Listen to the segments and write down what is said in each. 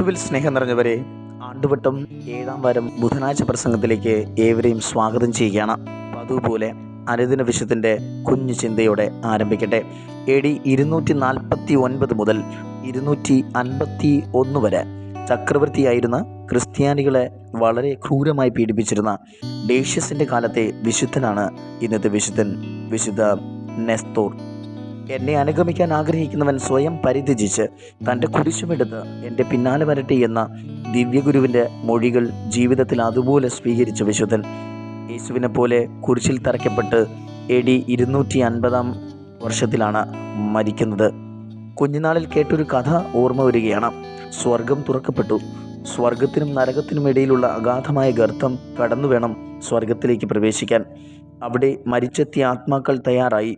ക്രിസ്തുവിൽ സ്നേഹം നിറഞ്ഞവരെ ആണ്ടുവട്ടം ഏഴാം വാരം ബുധനാഴ്ച പ്രസംഗത്തിലേക്ക് ഏവരെയും സ്വാഗതം ചെയ്യുകയാണ്. അതുപോലെ അനുദിന വിശുദ്ധന്റെ കുഞ്ഞു ചിന്തയോടെ ആരംഭിക്കട്ടെ. എ ഡി ഇരുന്നൂറ്റി നാൽപ്പത്തി ഒൻപത് മുതൽ ഇരുന്നൂറ്റി അൻപത്തി ഒന്ന് വരെ ചക്രവർത്തിയായിരുന്ന ക്രിസ്ത്യാനികളെ വളരെ ക്രൂരമായി പീഡിപ്പിച്ചിരുന്ന ഡേഷ്യസിന്റെ കാലത്തെ വിശുദ്ധനാണ് ഇന്നത്തെ വിശുദ്ധൻ വിശുദ്ധ നെസ്തോർ. എന്നെ അനുഗമിക്കാൻ ആഗ്രഹിക്കുന്നവൻ സ്വയം പരിത്യജിച്ച് തന്റെ കുരിശുമെടുത്ത് എന്റെ പിന്നാലെ വരട്ടെ എന്ന ദിവ്യഗുരുവിന്റെ മൊഴികൾ ജീവിതത്തിൽ അതുപോലെ സ്വീകരിച്ച വിശുദ്ധൻ. യേശുവിനെ പോലെ കുരിശിൽ തറയ്ക്കപ്പെട്ട് എ ഡി ഇരുന്നൂറ്റി അൻപതാം വർഷത്തിലാണ് മരിക്കുന്നത്. കുഞ്ഞുനാളിൽ കേട്ടൊരു കഥ ഓർമ്മ വരികയാണ്. സ്വർഗം തുറക്കപ്പെട്ടു. സ്വർഗത്തിനും നരകത്തിനും ഇടയിലുള്ള അഗാധമായ ഗർത്തം കടന്നു വേണം സ്വർഗത്തിലേക്ക് പ്രവേശിക്കാൻ. അവിടെ മരിച്ചെത്തിയ ആത്മാക്കൾ തയ്യാറായി.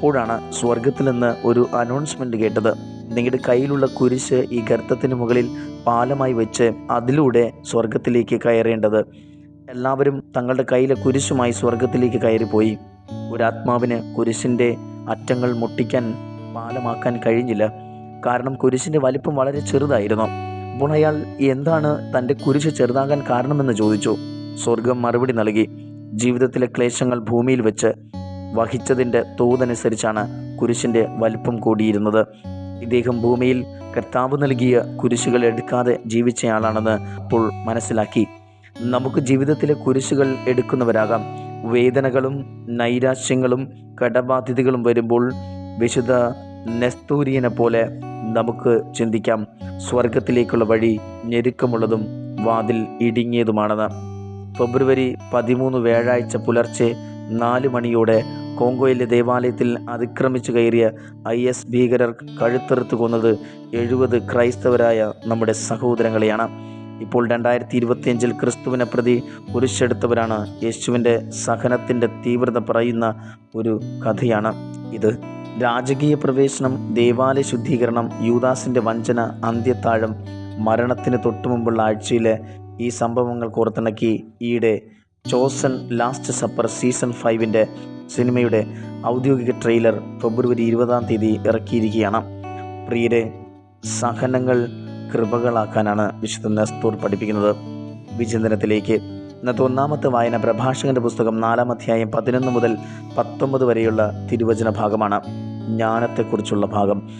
അപ്പോഴാണ് സ്വർഗത്തിൽ നിന്ന് ഒരു അനൗൺസ്മെന്റ് കേട്ടത്. നിങ്ങളുടെ കയ്യിലുള്ള കുരിശ് ഈ ഗർത്തത്തിന് മുകളിൽ പാലമായി വെച്ച് അതിലൂടെ സ്വർഗത്തിലേക്ക് കയറേണ്ടത്. എല്ലാവരും തങ്ങളുടെ കയ്യിലെ കുരിശുമായി സ്വർഗത്തിലേക്ക് കയറിപ്പോയി. ഒരാത്മാവിന് കുരിശിന്റെ അറ്റങ്ങൾ മുട്ടിക്കാൻ പാലമാക്കാൻ കഴിഞ്ഞില്ല. കാരണം കുരിശിന്റെ വലിപ്പം വളരെ ചെറുതായിരുന്നു. അപ്പോൾ അയാൾ എന്താണ് തന്റെ കുരിശ് ചെറുതാകാൻ കാരണമെന്ന് ചോദിച്ചു. സ്വർഗം മറുപടി നൽകി. ജീവിതത്തിലെ ക്ലേശങ്ങൾ ഭൂമിയിൽ വെച്ച് വഹിച്ചതിന്റെ തോതനുസരിച്ചാണ് കുരിശിന്റെ വലിപ്പം കൂടിയിരുന്നത്. ഇദ്ദേഹം ഭൂമിയിൽ കർത്താവ് നൽകിയ കുരിശുകൾ എടുക്കാതെ ജീവിച്ചയാളാണെന്ന് അപ്പോൾ മനസ്സിലാക്കി. നമുക്ക് ജീവിതത്തിലെ കുരിശുകൾ എടുക്കുന്നവരാകാം. വേദനകളും നൈരാശ്യങ്ങളും കടബാധ്യതകളും വരുമ്പോൾ വിശുദ്ധ നെസ്തൂരിയനെ പോലെ നമുക്ക് ചിന്തിക്കാം. സ്വർഗത്തിലേക്കുള്ള വഴി ഞെരുക്കമുള്ളതും വാതിൽ ഇടുങ്ങിയതുമാണെന്ന്. ഫെബ്രുവരി പതിമൂന്ന് വ്യാഴാഴ്ച പുലർച്ചെ നാല് മണിയോടെ കോങ്കോയിലെ ദേവാലയത്തിൽ അതിക്രമിച്ചു കയറിയ ഐ എസ് ഭീകരർ കഴുത്തെറുത്ത് കൊന്നത് എഴുപത് ക്രൈസ്തവരായ നമ്മുടെ സഹോദരങ്ങളെയാണ്. ഇപ്പോൾ രണ്ടായിരത്തി ഇരുപത്തിയഞ്ചിൽ ക്രിസ്തുവിനെ പ്രതി കുരിശെടുത്തവരാണ് യേശുവിന്റെ സഹനത്തിന്റെ തീവ്രത പറയുന്ന ഒരു കഥയാണ് ഇത്. രാജകീയ പ്രവേശനം ദേവാലയ ശുദ്ധീകരണം യൂദാസിന്റെ വഞ്ചന അന്ത്യത്താഴം മരണത്തിന് തൊട്ടുമുമ്പുള്ള ആഴ്ചയിലെ ഈ സംഭവങ്ങൾ കോർത്തിണക്കി ഈയിടെ ചോസൺ ലാസ്റ്റ് സപ്പർ സീസൺ ഫൈവിന്റെ സിനിമയുടെ ഔദ്യോഗിക ട്രെയിലർ ഫെബ്രുവരി ഇരുപതാം തീയതി ഇറക്കിയിരിക്കുകയാണ്. പ്രിയരെ സഹനങ്ങൾ കൃപകളാക്കാനാണ് വിശുദ്ധ നെസ്തൂർ പഠിപ്പിക്കുന്നത്. വിചിന്തനത്തിലേക്ക്. ഇന്നത്തെ ഒന്നാമത്തെ വായന പ്രഭാഷകന്റെ പുസ്തകം നാലാം അധ്യായം പതിനൊന്ന് മുതൽ പത്തൊമ്പത് വരെയുള്ള തിരുവചന ഭാഗമാണ്. ജ്ഞാനത്തെക്കുറിച്ചുള്ള ഭാഗം.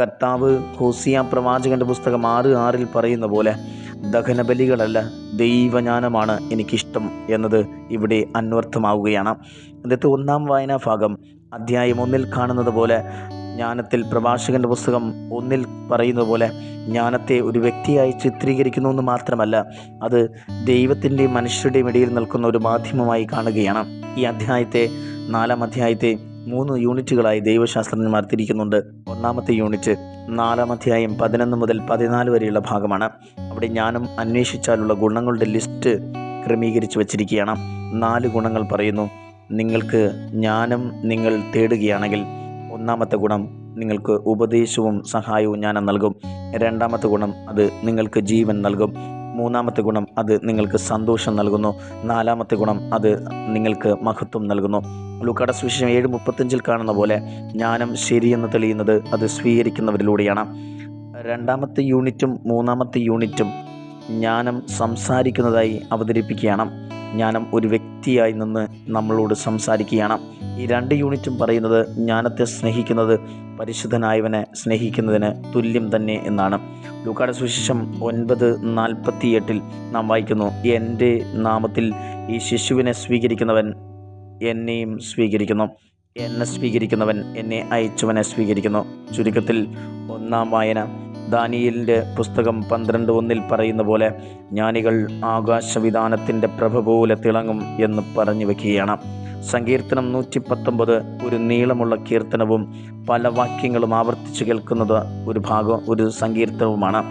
കർത്താവ് ഹോസിയ പ്രവാചകന്റെ പുസ്തകം ആറ് ആറിൽ പറയുന്ന പോലെ ദഹനബലികളല്ല ദൈവജ്ഞാനമാണ് എനിക്കിഷ്ടം എന്നത് ഇവിടെ അന്വർത്ഥമാവുകയാണ്. അദ്ദേഹത്തെ ഒന്നാം വായനാ ഭാഗം അധ്യായം ഒന്നിൽ കാണുന്നത് പോലെ ജ്ഞാനത്തിൽ പ്രഭാഷകന്റെ പുസ്തകം ഒന്നിൽ പറയുന്നത് പോലെ ജ്ഞാനത്തെ ഒരു വ്യക്തിയായി ചിത്രീകരിക്കുന്നു എന്ന് മാത്രമല്ല അത് ദൈവത്തിന്റെയും മനുഷ്യരുടെയും ഇടയിൽ നിൽക്കുന്ന ഒരു മാധ്യമമായി കാണുകയാണ്. ഈ അധ്യായത്തെ നാലാം അധ്യായത്തെ മൂന്ന് യൂണിറ്റുകളായി ദൈവശാസ്ത്രജ്ഞന്മാർ തിരിക്കുന്നുണ്ട്. ഒന്നാമത്തെ യൂണിറ്റ് നാലാം അധ്യായം പതിനൊന്ന് മുതൽ പതിനാല് വരെയുള്ള ഭാഗമാണ്. അവിടെ ജ്ഞാനം അന്വേഷിച്ചാലുള്ള ഗുണങ്ങളുടെ ലിസ്റ്റ് ക്രമീകരിച്ചു വച്ചിരിക്കുകയാണ്. നാല് ഗുണങ്ങൾ പറയുന്നു. നിങ്ങൾക്ക് ജ്ഞാനം നിങ്ങൾ തേടുകയാണെങ്കിൽ ഒന്നാമത്തെ ഗുണം നിങ്ങൾക്ക് ഉപദേശവും സഹായവും ജ്ഞാനം നൽകും. രണ്ടാമത്തെ ഗുണം അത് നിങ്ങൾക്ക് ജീവൻ നൽകും. മൂന്നാമത്തെ ഗുണം അത് നിങ്ങൾക്ക് സന്തോഷം നൽകുന്നു. നാലാമത്തെ ഗുണം അത് നിങ്ങൾക്ക് മഹത്വം നൽകുന്നു. ലൂക്കാട സുവിശേഷം ഏഴ് മുപ്പത്തഞ്ചിൽ കാണുന്ന പോലെ ജ്ഞാനം ശരിയെന്ന് തെളിയുന്നത് അത് സ്വീകരിക്കുന്നവരിലൂടെയാണ്. രണ്ടാമത്തെ യൂണിറ്റും മൂന്നാമത്തെ യൂണിറ്റും ജ്ഞാനം സംസാരിക്കുന്നതായി അവതരിപ്പിക്കുകയാണ്. ജ്ഞാനം ഒരു വ്യക്തിയായി നിന്ന് നമ്മളോട് സംസാരിക്കുകയാണ്. ഈ രണ്ട് യൂണിറ്റും പറയുന്നത് ജ്ഞാനത്തെ സ്നേഹിക്കുന്നത് പരിശുദ്ധനായവനെ സ്നേഹിക്കുന്നതിന് തുല്യം തന്നെ എന്നാണ്. ലൂക്കാട സുശേഷം ഒൻപത് നാൽപ്പത്തിയെട്ടിൽ നാം വായിക്കുന്നു എന്റെ നാമത്തിൽ ഈ ശിശുവിനെ സ്വീകരിക്കുന്നവൻ എന്നെയും സ്വീകരിക്കുന്നു. എന്നെ സ്വീകരിക്കുന്നവൻ എന്നെ അയച്ചവനെ സ്വീകരിക്കുന്നു. ചുരുക്കത്തിൽ ഒന്നാം വായന. ദാനിയലിന്റെ പുസ്തകം പന്ത്രണ്ട് ഒന്നിൽ പറയുന്ന പോലെ ജ്ഞാനികൾ ആകാശവിധാനത്തിന്റെ പ്രഭ പോലെ തിളങ്ങും എന്ന് പറഞ്ഞു വയ്ക്കുകയാണ് സങ്കീർത്തനം നൂറ്റി പത്തൊമ്പത് ഒരു നീളമുള്ള കീർത്തനവും പല വാക്യങ്ങളും ആവർത്തിച്ച് കേൾക്കുന്നത് ഒരു ഭാഗം ഒരു സങ്കീർത്തനവുമാണ്.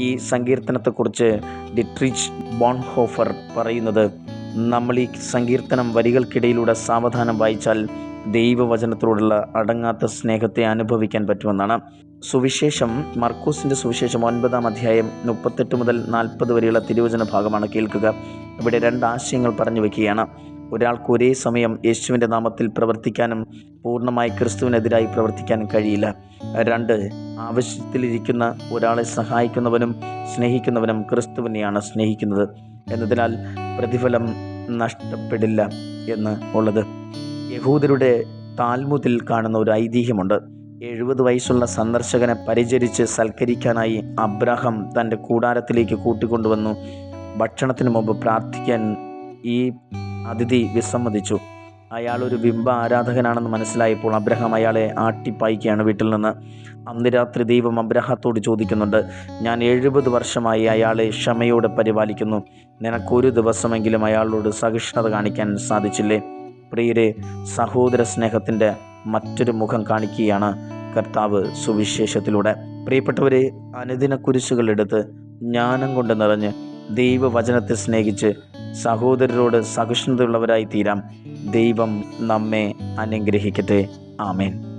ഈ സങ്കീർത്തനത്തെക്കുറിച്ച് ഡിട്രിച്ച് ബോൺഹോഫർ പറയുന്നത് നമ്മൾ ഈ സങ്കീർത്തനം വരികൾക്കിടയിലൂടെ സാവധാനം വായിച്ചാൽ ദൈവവചനത്തോടുള്ള അടങ്ങാത്ത സ്നേഹത്തെ അനുഭവിക്കാൻ പറ്റുമെന്നാണ്. സുവിശേഷം മർക്കൂസിന്റെ സുവിശേഷം ഒൻപതാം അധ്യായം മുപ്പത്തെട്ട് മുതൽ നാൽപ്പത് വരെയുള്ള തിരുവചന ഭാഗമാണ് കേൾക്കുക. ഇവിടെ രണ്ട് ആശയങ്ങൾ പറഞ്ഞു വയ്ക്കുകയാണ് ഒരാൾക്ക് ഒരേ സമയം യേശുവിന്റെ നാമത്തിൽ പ്രവർത്തിക്കാനും പൂർണമായി ക്രിസ്തുവിനെതിരായി പ്രവർത്തിക്കാനും കഴിയില്ല. രണ്ട് ആവശ്യത്തിലിരിക്കുന്ന ഒരാളെ സഹായിക്കുന്നവനും സ്നേഹിക്കുന്നവനും ക്രിസ്തുവിനെയാണ് സ്നേഹിക്കുന്നത്. എന്നതിനാൽ പ്രതിഫലം നഷ്ടപ്പെടില്ല എന്ന് ഉള്ളത്. യഹൂദരുടെ താൽമുദിൽ കാണുന്ന ഒരു ഐതിഹ്യമുണ്ട്. എഴുപത് വയസ്സുള്ള സന്ദർശകനെ പരിചരിച്ച് സൽക്കരിക്കാനായി അബ്രഹാം തന്റെ കൂടാരത്തിലേക്ക് കൂട്ടിക്കൊണ്ടുവന്നു. ഭക്ഷണത്തിന് മുമ്പ് പ്രാർത്ഥിക്കാൻ ഈ അതിഥി വിസമ്മതിച്ചു. അയാൾ ഒരു ബിംബ ആരാധകനാണെന്ന് മനസ്സിലായപ്പോൾ അബ്രഹാം അയാളെ ആട്ടിപ്പായിക്കുകയാണ് വീട്ടിൽ നിന്ന്. അന്ന് രാത്രി ദൈവം അബ്രഹത്തോട് ചോദിക്കുന്നുണ്ട് ഞാൻ എഴുപത് വർഷമായി അയാളെ ക്ഷമയോടെ പരിപാലിക്കുന്നു. നിനക്കൊരു ദിവസമെങ്കിലും അയാളോട് സഹിഷ്ണുത കാണിക്കാൻ സാധിച്ചില്ലേ? പ്രിയരെ സഹോദര സ്നേഹത്തിന്റെ മറ്റൊരു മുഖം കാണിക്കുകയാണ് കർത്താവ് സുവിശേഷത്തിലൂടെ. പ്രിയപ്പെട്ടവരെ അനുദിന കുരിശുകളെടുത്ത് ജ്ഞാനം കൊണ്ട് നിറഞ്ഞ് ദൈവവചനത്തെ സ്നേഹിച്ച് സഹോദരരോട് സഹിഷ്ണുതയുള്ളവരായി തീരാം ദൈവം നമ്മെ അനുഗ്രഹിക്കട്ടെ. ആമേൻ.